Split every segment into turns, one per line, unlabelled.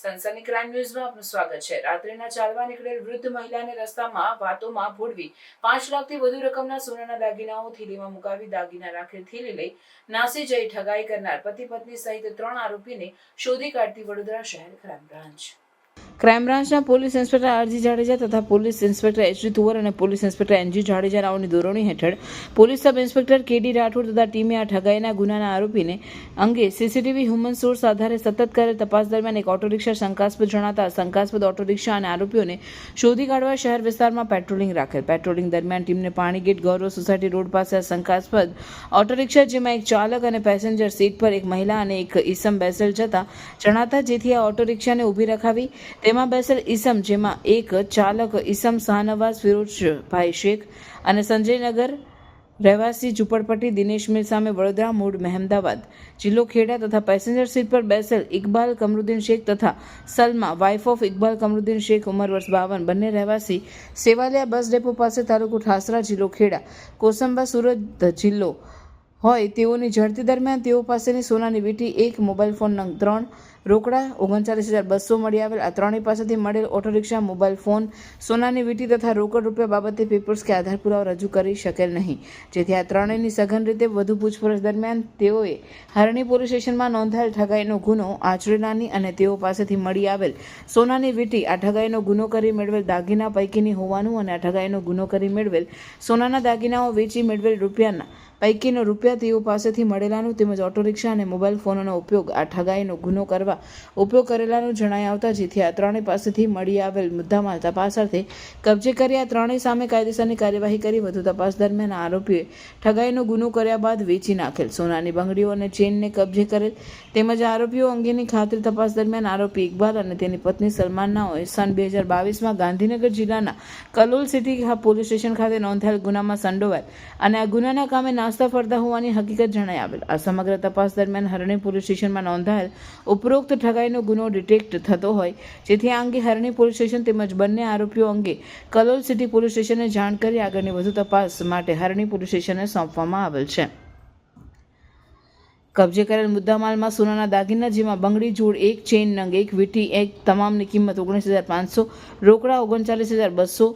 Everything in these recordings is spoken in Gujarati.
સની ક્રાઇમ ન્યૂઝમાં આપનું સ્વાગત છે. રાત્રિના ચાલવા નીકળેલ વૃદ્ધ મહિલાને રસ્તામાં વાતોમાં ભોળવી, પાંચ લાખથી વધુ રકમના સોનાના દાગીનાઓ થીલીમાં મુકાવી દાગીના રાખેલ થીલી લઈ નાસી જઈ ઠગાઈ કરનાર પતિ પત્ની સહિત ત્રણ આરોપીને શોધી કાઢતી વડોદરા શહેર ક્રાઇમ બ્રાન્ચ. ક્રાઇમ બ્રાન્ચના પોલીસ ઇન્સ્પેક્ટર આરજી જાડેજા તથા પોલીસ ઇન્સ્પેક્ટર એચડી તુવર અને પોલીસ ઇન્સ્પેક્ટર એનજી જાડેજા રાવની દોરવણી હેઠળ police sub inspector KD Rathod તથા ટીમે આ ઠગાઈના ગુનાના આરોપીને અંગે સીસીટીવી હ્યુમન સોર્સ આધારે સતત કરેલ તપાસ દરમિયાન એક ઓટો રિક્ષા શંકાસ્પદ જણાતા શંકાસ્પદ ઓટો રિક્ષા અને આરોપીઓને શોધી કાઢવા શહેર વિસ્તારમાં પેટ્રોલિંગ રાખેલ. પેટ્રોલિંગ દરમિયાન ટીમને પાણીગેટ ગૌરવ સોસાયટી રોડ પાસે શંકાસ્પદ ઓટો રિક્ષા જેમાં એક ચાલક અને પેસેન્જર સીટ પર એક મહિલા અને એક ઈસમ બેસેલ જતા જણાતા જેથી આ ઓટો રિક્ષાને ઊભી રખાવી તેમાં બેસેલ ઈસમ, જેમાં એક ચાલક ઈસમ શાહનવાઝ ફિરોજભાઈ શેખ અને સંજયનગર રહેવાસી ઝુંપડપટ્ટી દિનેશ મીર સામે વડોદરા, મૂળ મહેમદાવાદ જિલ્લો ખેડા તથા પેસેન્જર સીટ પર બેસેલ ઇકબાલ કમરુદ્દીન શેખ તથા સલમા વાઇફ ઓફ ઇકબાલ કમરુદ્દીન શેખ, ઉંમર વર્ષ બાવન, બંને રહેવાસી સેવાલિયા બસ ડેપો પાસે તાલુકો ઠાસરા જિલ્લો ખેડા. કોસંબા સુરત જિલ્લો હોય તેઓની ઝડપી દરમિયાન તેઓ પાસેની સોનાની વીંટી, એક મોબાઈલ ફોન નંગ ત્રણ રોકડા ઓગણચાલીસ હજાર બસો મળી આવેલ. આ ત્રણેય પાસેથી મળેલ ઓટો રિક્ષા મોબાઈલ ફોન, સોનાની વીંટી તથા રોકડ રૂપિયા બાબતે પેપર્સ કે આધાર પુરાવા રજૂ કરી શકેલ નહીં. જેથી આ ત્રણેયની સઘન રીતે વધુ પૂછપરછ દરમિયાન તેઓએ હરણી પોલીસ સ્ટેશનમાં નોંધાયેલ ઠગાઈનો ગુનો આચરેલાની અને તેઓ પાસેથી મળી આવેલ સોનાની વીંટી, આ ઠગાઈનો ગુનો કરી મેળવેલ દાગીના પૈકીની હોવાનું અને આ ઠગાઈનો ગુનો કરી મેળવેલ સોનાના દાગીનાઓ વેચી મેળવેલ રૂપિયાના પૈકીનો રૂપિયા તેઓ પાસેથી મળેલાનું તેમજ ઓટો રિક્ષા અને મોબાઈલ ફોનનો ઉપયોગ આ ઠગાઈનો ગુનો કરવા ઉપયોગ કરેલાનું જણાઈ આવતા જેથી આ ત્રણેય પાસેથી મળી આવેલ મુદ્દામાં તપાસ અર્થે કબજે કરી આ ત્રણેય સામે કાયદેસરની કાર્યવાહી કરી વધુ તપાસ દરમિયાન આરોપીએ ઠગાઈનો ગુનો કર્યા બાદ વેચી નાખેલ સોનાની બંગડીઓ અને ચેનને કબજે કરેલ તેમજ આરોપીઓ અંગેની ખાતરી તપાસ દરમિયાન આરોપી ઇકબાલ અને તેની પત્ની સલમાનનાઓએ સન બે હજાર બાવીસમાં ગાંધીનગર જિલ્લાના કલોલ સિટી પોલીસ સ્ટેશન ખાતે નોંધાયેલ ગુનામાં સંડોવાયેલ અને આ ગુનાના કામે નાસ્તા ફરતા હોવાની હકીકત જણાઈ આવેલ. આ સમગ્ર તપાસ દરમિયાન હરણી પોલીસ સ્ટેશનમાં નોંધાયેલ ઉપરોક્ત ઠગાઈનો ગુનો ડિટેક્ટ થતો હોય, જેથી આ અંગે હરણી પોલીસ સ્ટેશન તેમજ બંને આરોપીઓ અંગે કલોલ સિટી પોલીસ સ્ટેશને જાણ કરી આગળની વધુ તપાસ માટે હરણી પોલીસ સ્ટેશને સોંપવામાં આવેલ છે. કબજે કરેલ મુદ્દામાલમાં સોનાના દાગીના, જેમાં બંગડી, જોડ, એક ચેન નંગ, એક વીટી, એક તમામની કિંમત ઓગણીસ હજાર પાંચસો, રોકડા ઓગણચાલીસ હજાર બસો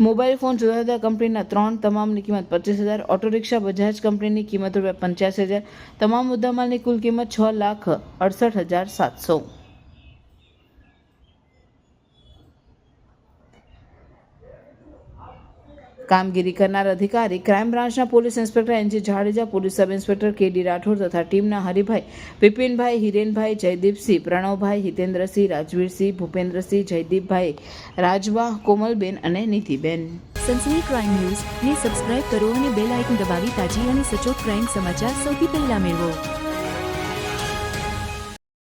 મોબાઈલ ફોન જુદા જુદા કંપનીના ત્રણ તમામની કિંમત પચીસ હજાર ઓટો રિક્ષા બજાજ કંપનીની કિંમત રૂપિયા પંચ્યાસી હજાર. તમામ મુદ્દામાલની કુલ કિંમત છ લાખ અડસઠ હજાર સાતસો. કામગીરી કરનાર અધિકારી, ક્રાઇમ બ્રાન્ચના police inspector N G Jadeja, police sub inspector K. D. Rathod તથા ટીમના હરિભાઈ વિપિનભાઈ, હિરેનભાઈ, જયદીપસિંહ, પ્રણવભાઈ, હિતેન્દ્રસિંહ, રાજવીરસિંહ, ભૂપેન્દ્રસિંહ, જયદીપભાઈ, રાજવા, કોમલબેન અને નીતિબેન.
Sansani crime news. ને સબસ્ક્રાઇબ કરો અને બેલ આઇકન દબાવી તાજી અને સચોટ ક્રાઇમ સમાચાર સૌથી પહેલા મેળવો.